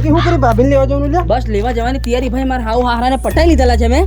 કે હું કરી ભાભીને લેવા જવાનું લ્યા? બસ લેવા જવાની તૈયારી ભાઈ મારા હાવ હારાને પટાઈ લીધેલા છે મેં.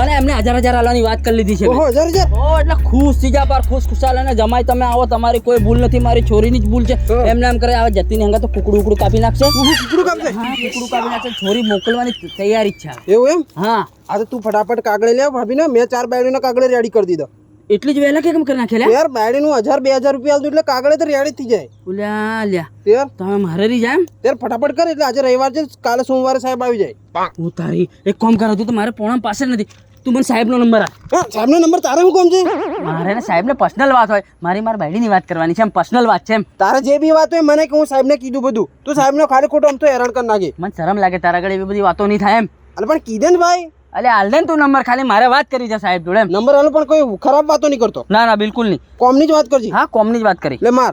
અને એમને હજાર હજાર આલવાની વાત કરી લીધી છે ઓહો હજાર હજાર? ઓ એટલે ખુશ થઈ જા પાર ખુશ ખુશાલ અને જમાઈ તમે આવો તમારી કોઈ ભૂલ નથી મારી છોરીની જ ભૂલ છે. એમને એમ કરે આવે જતીની હંગા તો કુકડું ઉકડું કાપી નાખશે. કુકડું કામ હા કુકડું કાપી નાખશે છોરી મોકલવાની તૈયારી છે. એવું એમ? હા. આ તો તું ફટાફટ કાગળે લે ભાભી ને મેં ચાર બાયડીના કાગળે રેડી કરી દીધો. એટલી જ વહેલા કેમ કરી નાખેલા યાર બાયડીનું હજાર બે હજાર રૂપિયા આવતું એટલે કાગળે તો રેડી થઈ જાય. ઉલ્યા લ્યા. યાર. તમે મારે રહી જાય યાર ફટાફટ કર એટલે આજે રવિવાર છે કાલે સોમવારે સાહેબ આવી જાય. હું તારી એક કામ કરો તું તો મારે પોણા પાસે નથી. તું મને સાહેબનો નંબર આ હા સાહેબનો નંબર તારે શું કામ છે? મારે ને સાહેબને પર્સનલ વાત હોય. મારી મારા ભાઈની વાત કરવાની છે એમ પર્સનલ વાત છે એમ. તારે જે બી વાત હોય મને કે હું સાહેબને કીધું બધું. તું સાહેબનો ખાલી ખોટો આમ તો હેરાન કરી નાખે. મને શરમ લાગે તારા આગળ એવી બધી વાતો નહીં થાય એમ. અરે પણ કીધે ને ભાઈ. અલે હાલ ને તું નંબર ખાલી મારે વાત કરી છે સાહેબ જોડે. નંબર આલો પણ કોઈ ખરાબ વાતો નહીં કરતો. ના ના બિલકુલ નહીં. કોમની જ વાત કરજી. હા કોમની જ વાત કરી. લે માર.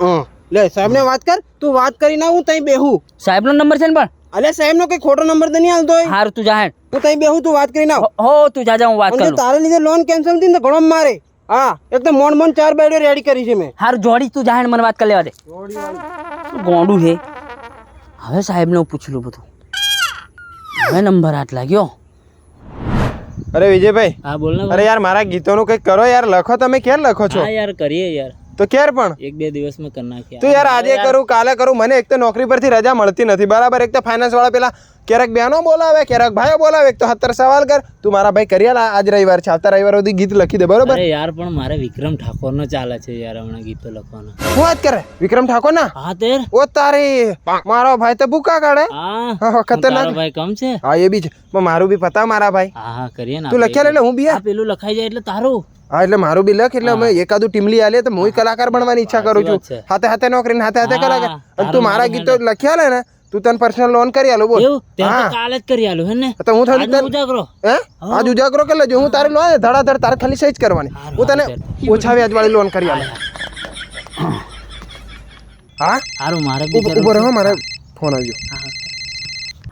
લે લે સાહેબને વાત કર. તું વાત કરી ના હું તઈ બેહું. સાહેબનો નંબર છે ને પણ? અલે સાહેબનો કઈ ખોટો નંબર તો નહીં હાલતો હાર તું જા હું તઈ બેહું તું વાત કરી ના હો- તું જા જા હું વાત કરું. તારે લીધે લોન કેન્સલ થઈ ને તો ઘણો મારે. હા એક તો મોણ મોન ચાર બેડો રેડી કરી છે મેં. હાર જોડી તું જા હેડ મને વાત કરી લેવા દે. ગોંડું છે? હવે સાહેબને પૂછલું બધું. હવે નંબર હાથ લાગ્યો. અરે વિજયભાઈ હા બોલ ને અરે યાર મારા ગીતોનું કંઈક કરો યાર લખો તમે ક્યારે લખો છો? યાર કરીએ યાર. તો ક્યારે પણ. એક બે દિવસમાં કરી નાખીએ. તું યાર આજે કરું કાલે કરું મને એક તો નોકરી પરથી રજા મળતી નથી બરાબર? એક તો ફાઇનાન્સ વાળા પેલા ક્યારેક બહેનો બોલાવે ક્યારેક ભાઈઓ બોલાવે એક તો સત્તર સવાલ કર. તું મારા ભાઈ કરી આજ રવિવાર છે. આવતા રવિવાર સુધી ગીત લખી દે બરોબર? અરે યાર પણ મારે વિક્રમ ઠાકોર નો ચાલે છે યાર હમણાં ગીતો લખવાના. શું વાત કરે? વિક્રમ ઠાકોર ના હા તેર. ઓ તારી મારો ભાઈ તો ભૂકા કાઢે. હા ખતરનાક. ભાઈ કમ છે? હા એ બી છે. પણ મારું બી પતા મારા ભાઈ. હા હા કરીએ ને તું લખ્યા એટલે હું બી આ પેલું લખાઈ જાય એટલે તારું. હા એટલે મારું બી લખ એટલે અમે એકાદું ટીમલી આલે તો હું કલાકાર બનવાની ઈચ્છા કરું છું. હાથે હાથે નોકરી ને હાથે હાથે કલાકાર. અને તું મારા મારું ગીતો લખ્યા લે ને તું તને પર્સનલ લોન કરી આલું બોલ. હા. કાલે જ કરી આલું હે ને તો હું થોડી તને ઉજાગરો. હે? આજ ઉજાગરો કરી લેજો હું તારે લોન ધડાધડ તારે ખાલી સહી જ કરવાની. હું તને ઓછા વ્યાજ વાળી લોન કરી આલું. હા હારું મારે ઉભો- રહો મારે ફોન આવ્યો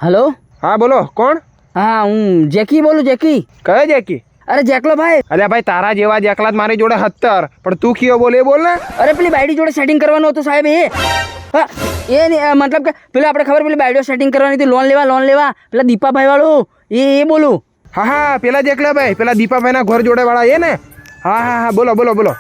હેલો? હા બોલો કોણ? હા હું જેકી બોલું જેકી. કયો જેકી? અરે જેકલો ભાઈ. અરે ભાઈ તારા જેવા જેકલા મારી જોડે હત્તર પણ તું કયો બોલે બોલ ને. અરે પેલી બાયડી જોડે સેટિંગ કરવાનું હતું સાહેબ એ. એ મતલબ કે પેલા આપણે ખબર પેલી બાયડો સેટિંગ કરવાની હતી લોન લેવા લોન લેવા પેલા દીપાભાઈ વાળું એ એ બોલું. હા હા પેલા જેકલા ભાઈ પેલા દીપાભાઈના ઘર જોડે વાળા એ ને? હા હા હા બોલો બોલો બોલો.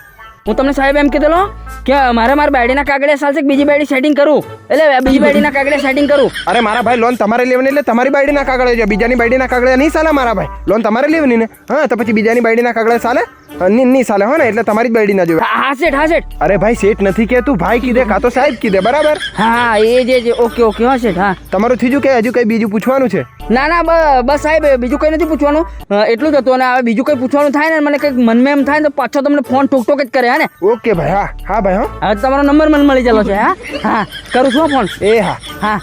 હું તમને સાહેબ એમ કીધેલો કે મારે મારા બાયડીના કાગળિયા ચાલશે બીજી બાયડી સેટિંગ કરું? એટલે બીજી બાયડીના કાગળિયા સેટિંગ કરું. અરે મારા ભાઈ લોન તમારે લેવાની એટલે તમારી બાયડીના કાગળે છે બીજાની બાયડીના કાગળે નહીં ચાલે મારા ભાઈ. લોન તમારે લેવાની ને? હા તો પછી બીજાની બાયડીના કાગળે ચાલે નહીં નહીં હો ને એટલે તમારી બેડી ના જોવે. હા શેઠ હા શેઠ. અરે ભાઈ શેઠ નથી કે તું ભાઈ કીધે કાં તો સાહેબ કીધે બરાબર? હા એ જે જે ઓકે ઓકે હા શેઠ હા. તમારું થીજું કે હજુ કઈ બીજું પૂછવાનું છે? ના ના બસ સાહેબ બીજું કંઈ નથી પૂછવાનું. એટલું જ હતું અને હવે બીજું કંઈ પૂછવાનું થાય ને મને કંઈક મનમાં એમ થાય ને તો પાછો તમને ફોન ઠોક ઠોક જ કરે હા ને? ઓકે ભાઈ હા હા ભાઈ હા. હવે તમારો નંબર મને મળી ચાલો છે હા? હા કરું છું ફોન. એ હા. હા.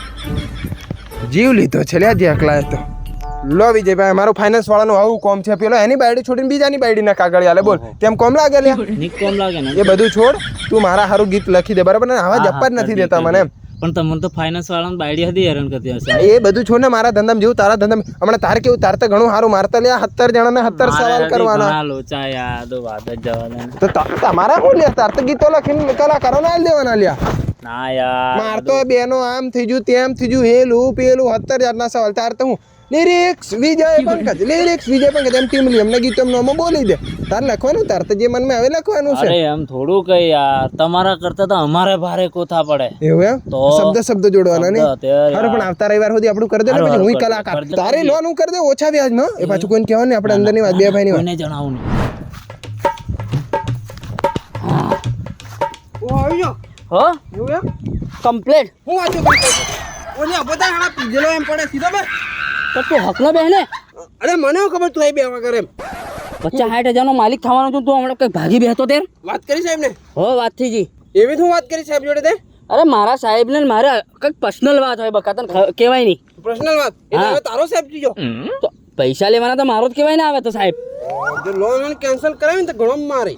જીવ લીધો છે લે જે એકલા તો. લો વિજયભાઈ અમારો ફાઇનાન્સ વાળાનો આવું કોમ છે. પેલો એની બાયડી છોડીને બીજાની બાયડીના કાગળ આલે બોલ. તેમ કોમ લાગે લે કોમ લાગે ને. એ બધું છોડ તું મારા હારું ગીત લખી દે બરાબર? ને આવા જપ્પા જ નથી દેતા મને. એમ પણ તમને તો ફાઇનાન્સ વાળાને બાયડી હતી હેરાન કરતી હશે. એ બધું છોડ ને મારા ધંધામાં જેવું તારા ધંધામાં હમણાં તારે કેવું તાર તો ઘણું સારું મારતા લ્યા સત્તર જણાને સત્તર સવાલ કરવાના. લોચા યાર તો વાત જ તો તમારા શું લ્યા? તાર તો ગીતો લખીને કલાકારો ના દેવાના લ્યા. ના યાર. માર તો બેનો આમ થઈ ગયું તેમ થઈ ગયું હેલું પેલું સત્તર જાતના સવાલ. તાર તો હું લિરિક્સ વિજય પંકજ લિરિક્સ વિજય પંકજ એમ ટીમ લી એમને ગીતો એમનો બોલી દે. તાર લખવાનું તાર તો જે મનમાં આવે લખવાનું છે. અરે એમ થોડું કઈ યાર. તમારા કરતા તો અમારે ભારે કોથા પડે. એવું એમ? તો? શબ્દ શબ્દ જોડવાના ને અરે પણ આવતા રવિવાર સુધી આપણું કરી દે ને પછી હું કલાકાર તારે લોન હું કરી દે ઓછા વ્યાજમાં એ પાછું કોઈને કહેવાનું નહીં આપણે અંદરની વાત બે ભાઈની વાત કોઈને જણાવું નહીં. હું આવી ગયો. હો? એવું એમ? કમ્પ્લેટ હું વાંચું ઓલી બધા હાડા પીજેલો એમ પડે સીધો બે તો તું હકલો બેહને. અરે મને ખબર તું અહીં બેવા કરે પચાસ સાઠ હજારનો માલિક થવાનો છું તું હમણાં કંઈ ભાગી બેહતો તેર? વાત કરી સાહેબ ને હો વાત થઈ જી એવી હું વાત કરી સાહેબ જોડે તે? અરે મારા સાહેબ ને મારે કંઈક પર્સનલ વાત હોય બકા તને કહેવાય નહીં. પર્સનલ વાત? એટલે તારો સાહેબ જીજો. તો પૈસા લેવાના તો મારો જ કહેવાય ને આવે તો સાહેબ. જો લોન કેન્સલ કરાવી ને તો ઘણો મારે.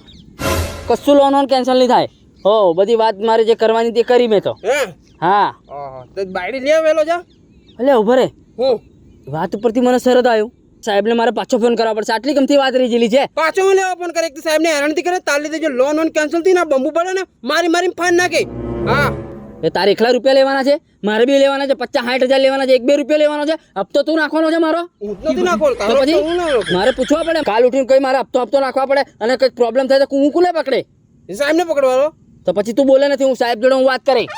કશું લોન ઓન કેન્સલ નહીં થાય. હો બધી વાત મારે જે કરવાની તે કરી મેં તો. હે? તો બાયડી લે વેલો જા. એટલે ઊભો રે. હું? વાત ઉપરથી મને સરદ આવ્યું. સાહેબને મારે પાછો ફોન કરવા પડશે. આટલી ગમતી વાત રહી ગયેલી છે. પાછો મને ફોન કરે? એક તો સાહેબ ને હેરાનથી કરે તાર લીધે જો લોન વોન કેન્સલ થઈ ને બંબુ પડે ને મારી મારી ફાન નાખે. હા. એ તારે એકલા રૂપિયા લેવાના છે? મારે બી લેવાના છે. પચાસ સાઠ હજાર લેવાના છે. એક બે રૂપિયા લેવાનો છે. હપ્તો તું નાખવાનો છે મારો? તો પછી મારે પૂછવા પડે. કાલ ઉઠીને કઈ મારે હપ્તો હપ્તો નાખવા પડે અને કંઈક પ્રોબ્લેમ થાય તો હું કોને પકડે? સાહેબ સાહેબને પકડવાનો. તો પછી તું બોલે નથી. હું સાહેબ જોડે હું વાત કરી.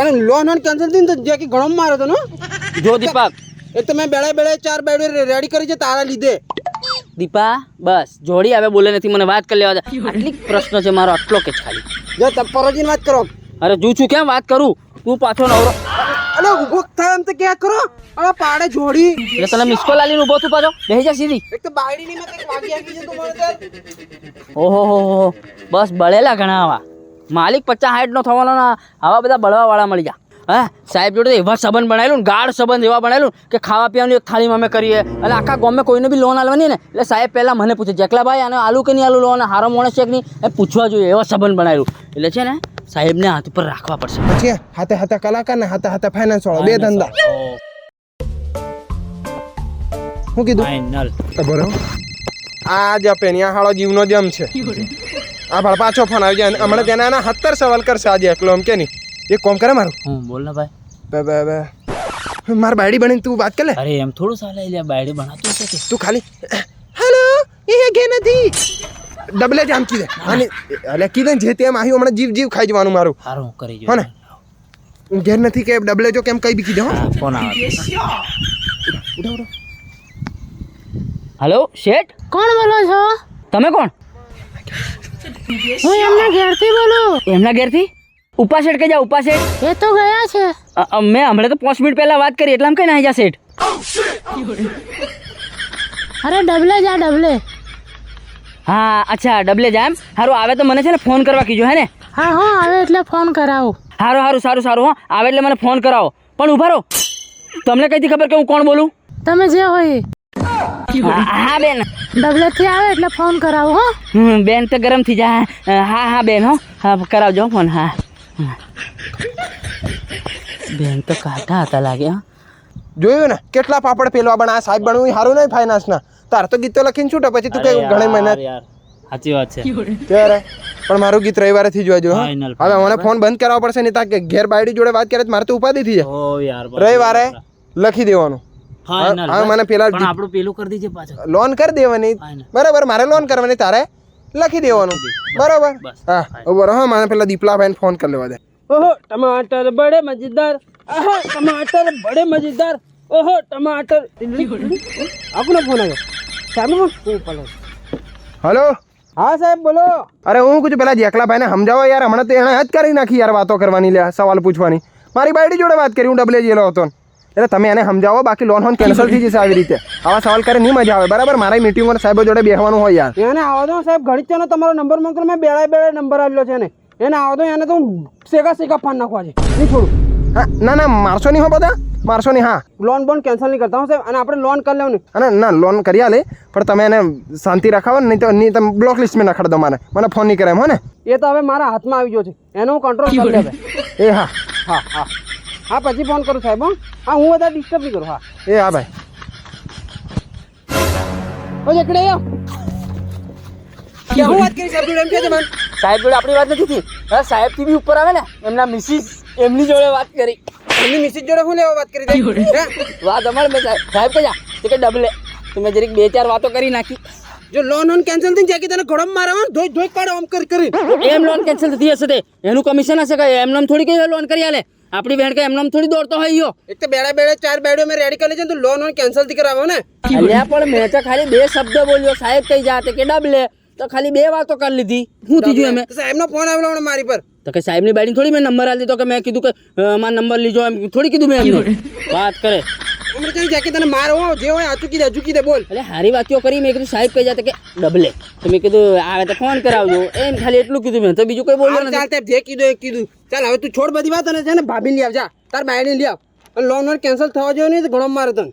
અને લોન હોન કેન્સલ થઈ ને તો જે કે ઘણો માર્યો હતો ને? જો દીપક એક તમે બેળા બેળા ચાર બેડ રેડી કરી છે તારા લીધે. દીપા બસ. જોડી હવે બોલે નથી મને વાત કરી લેવા દે. આટલી પ્રશ્ન છે મારો આટલો કે ખાલી. જો તમે પરોજીને વાત કરો. અરે જુ છું કેમ વાત કરું? તું પાછો નવરો. અલે ઊભો થાય એમ તો ક્યાં કરો? અરે પાડે જોડી. એટલે તને મિસકો લાલીને આલીને થું પાછો? બેહી જા સીધી. એક તો બાયડીની મેં કંઈક વાગી આવી છે તમારે ઓહો હો હો બસ બળેલા ઘણા આવા. માલિક પચાસ હાઈટ નો થવાનો ના આવા બધા બળવા વાળા મળી જા. હા? સાહેબ જોડે એવા સંબંધ બનાવેલું ને ગાઢ સંબંધ એવા બનાવેલું કે ખાવા પીવાનું એક થાળીમાં અમે કરીએ. અને આખા ગામમાં કોઈને બી લોન આલવાની ને. એટલે સાહેબ પહેલાં મને પૂછે જેકલાભાઈ આને આલુ કે નહીં આલુ લોન? હારો માણસ છે કે નહીં? એ પૂછવા જોઈએ એવા સંબંધ બનાવેલું એટલે છે ને સાહેબને હાથ ઉપર રાખવા પડશે. પછી હાથે હાથે કલાકાર ને હાથે હાથે ફાઇનાન્સ વાળો બે ધંધા. શું કીધું? ફાઇનલ ખબર? આ જ પેનિયા હાળો જીવનો જમ છે. આ ભાળ પાછો ફોન આવી જાય હમણાં તેના સવાલ કરશે આજે એકલો એમ કે નહીં? એક કોમ કરે મારું. હું બોલ ને ભાઈ. બે બે બે. માર બાયડી બનીને તું વાત કર લે. અરે એમ થોડું સાલે લે બાયડી બનાતું છે તું ખાલી હેલો એ ઘે નથી. ડબલે જામ આમ કીધે. અને અલે કીધે ને જે તેમ આવ્યું હમણાં જીવ જીવ ખાઈ જવાનું મારું. હારું હું કરી હો જોઉં ને ઘેર નથી કે ડબલે જો કેમ કઈ બી કીધે હો. હા, ફોન આવે. હેલો શેઠ? કોણ બોલો છો? તમે કોણ? હું એમના ઘેરથી બોલું. એમના ઘેરથી? ઉપા શેઠ કે જા ઉપા શેઠ એ તો ગયા છે. મેં હમણાં તો પાંચ મિનિટ પહેલા વાત કરી એટલે આમ કઈ ના જા શેઠ અરે ડબલે જા ડબલે. હા અચ્છા ડબલે જા એમ. હારું આવે તો મને છે ને ફોન કરવા કીજો હે ને? હા હા આવે એટલે ફોન કરાવો. હારું સારું સારું સારું હા. આવે એટલે મને ફોન કરાવો. પણ ઊભા રહો. તમને કઈથી ખબર કે હું કોણ બોલું? તમે જે હોય હા બેન બેન. ડબલેથી આવે એટલે ફોન કરાવો હો. બેન તો ગરમ થઈ જા. હા હા બેન હો. હા કરાવજો ફોન હા. બેન તો કાઢા હતા લાગ્યા જોયું ને? કેટલા પાપડ પેલવા પણ આ સાહેબ બનવું સારું નહીં ફાઇનાન્સ ના. તાર તો ગીતો લખીને છૂટે પછી તું કઈ ઘણી મહેનત સાચી વાત છે. ત્યારે. પણ મારું ગીત રવિવારે થી જોવા જો હવે મને ફોન બંધ કરાવવો પડશે નહીં તાકે ઘેર બાયડી જોડે વાત કરે તો મારે તો ઉપાધિ થઈ જાય. ઓ યાર બસ. રવિવારે લખી દેવાનું. હા, મને પેલા આપણું પેલું કરી દીજે પાછું. લોન કરી દેવાની. બરાબર મારે લોન કરવાની તારે લખી દેવાનું. બરાબર? હા ઊભો રહો હા મને પેલા દીપલાભાઈને ફોન કરી લેવા દે. ઓહો ટમાટર બડે મજેદાર. આહો ટમાટર બડે મજેદાર. ઓહો ટમાટર. આપનો ફોન આવ્યો. સામે ફોન હું પલો હલો? હા સાહેબ બોલો. અરે હું કુછ પેલા જેકલાભાઈને સમજાવો યાર હમણાં તો એણે જ કરી નાખી યાર વાતો કરવાની લે સવાલ પૂછવાની. મારી બાયડી જોડે વાત કરી હું ડબલે જેલો હતો ને. એટલે તમે એને સમજાવો બાકી લોન હોન કેન્સલ થઈ જશે આવી રીતે. આવા સવાલ કરે નહીં મજા આવે. બરાબર? મારી મિટિંગમાં સાહેબો જોડે બેસવાનું હોય યાર. એને આવો દો સાહેબ ઘડી તમારો નંબર મોકલો મેં બેળા બેળા નંબર આવેલો છે ને એને આવો દો એને તો હું સેગા સેગા ફોન નાખવા છે. નહીં છોડું. હા ના ના મારશો નહીં હો બધા? મારશો નહીં હા. લોન બોન કેન્સલ નહીં કરતા હું સાહેબ. અને આપણે લોન કરી લેવું અને ના લોન કરી આલે પણ તમે એને શાંતિ રખાવો નહીં તો નહીં તમે બ્લોક લિસ્ટમાં નખાડ દો મને. મને ફોન નહીં કરે એમ હો ને એ તો હવે મારા હાથમાં આવી ગયો છે. એનો હું કંટ્રોલ કરી લેવે એ હા. હા હા. હા પછી ફોન કરું સાહેબ હો. હા હું બધા ડિસ્ટર્બ નહીં કરું હા. એ હા ભાઈ. ઓય એકડે આવ કે હું વાત કરી સાહેબ જોડે એમ કે છે મને? સાહેબ જોડે આપણી વાત નથી થઈ હા સાહેબથી બી ઉપર આવે ને એમના મિસિસ એમની જોડે વાત કરી. એમની મિસિસ જોડે હું લેવા વાત કરી દઈ હે? વાત અમારે મેં સાહેબ સાહેબ કહ્યા તો કે ડબલે તમે મેં જરીક બે ચાર વાતો કરી નાખી. જો લોન ઓન કેન્સલ થઈ જાય કે તને ઘોડમ મારવા ધોઈ ધોઈ કાઢો આમ કરી કરી. એમ લોન કેન્સલ થતી હશે તે. એનું કમિશન હશે કે નામ થોડી કઈ લોન કરી આલે? આપણી બેન કે એમને થોડી દોડતો હોય યો એક તો બેડા બેડા ચાર બેડો મેં રેડી કરી છે તો લોન ઓન કેન્સલથી કરાવો ને. અલ્યા પણ મેં તો ખાલી બે શબ્દ બોલ્યો. સાહેબ કઈ જાતે કે ડબલે તો ખાલી બે વાતો કરી લીધી. હું થઈ ગયું એમ સાહેબનો ફોન આવેલો મારી પર. તો કે સાહેબની બાઈડિંગ થોડી મેં નંબર આલી દીધો કે મેં કીધું કે મારા મારો નંબર લીજો એમ. થોડી કીધું મેં એમને. વાત કરે. હમણાં કઈ જાય કે તને મારો જે હોય આચુકી દે અચુકી દે બોલ. એટલે હારી વાતીઓ કરી? મેં કીધું સાહેબ કહી જાતે કે ડબલે. તો મેં કીધું આવે તો ફોન કરાવજો. એમ ખાલી એટલું કીધું મેં. તો બીજું કોઈ બોલ્યો નથી. ચાલ જે કીધું એ કીધું. ચાલ હવે તું છોડ બધી વાત અને છે ને ભાભી લઈ આવજા. તાર બાયડી લઈ આવ. અને લોન વોન કેન્સલ થવા જોઈએ નહીં તો ઘણો મારે તને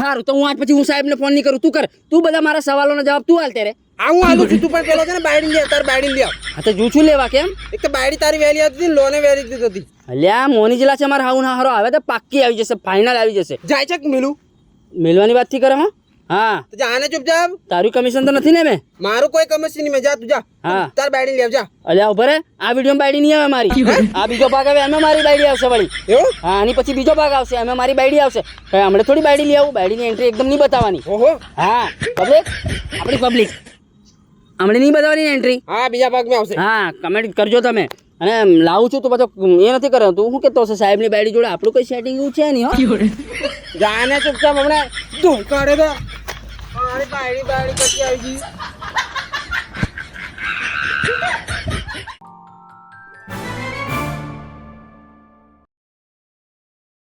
સારું તો હું આજ પછી હું સાહેબને ફોન નહીં કરું. તું કર. તું બધા મારા સવાલોનો જવાબ તું હાલ ત્યારે. આ હું આલું છું તું પણ પેલો છે ને બાયડી લઈ તાર બાયડી લઈ હા તો જૂઠું લેવા કેમ? એક તો બાયડી તારી વેલી આવતી હતી લોને વેલી દીધી હતી. અલ્યા મોની જિલ્લા છે મારા હાઉન હારો આવે તો પાક્કી આવી જશે ફાઇનલ આવી જશે. જાય છે મિલું? મેલવાની વાતથી કરે હો? હા. તો જાને ચૂપ ચૂપચાપ તારું કમિશન તો નથી ને મેં? મારું કોઈ કમિશન નહીં મેં જા તું જા. હા. તાર બાયડી લેવ જા. અલ્યા ઉભરે આ વિડિયો બાયડી નહીં આવે મારી. આ બીજો ભાગ આવે એમાં મારી બાયડી આવશે વળી. એવું? હા આની પછી બીજો ભાગ આવશે એમાં મારી બાયડી આવશે. હમણાં થોડી બાયડી લઈ આવું બાયડીની એન્ટ્રી એકદમ નહીં બતાવવાની. ઓહો. હા પબ્લિક આપણી પબ્લિક હમણાં નહીં બતાવવાની એન્ટ્રી હા બીજા ભાગમાં આવશે. હા કમેન્ટ કરજો તમે. અને લાવું છું તો પાછો એ નથી કરે તું શું કહેતો હશે? સાહેબની બાયડી જોડે આપણું કઈ સેટિંગ એવું છે નહીં હો? જાને ચૂપચાપ હમણાં. ધૂળ કાઢે તો. મારી બાયડી બાયડી પછી આવી ગઈ.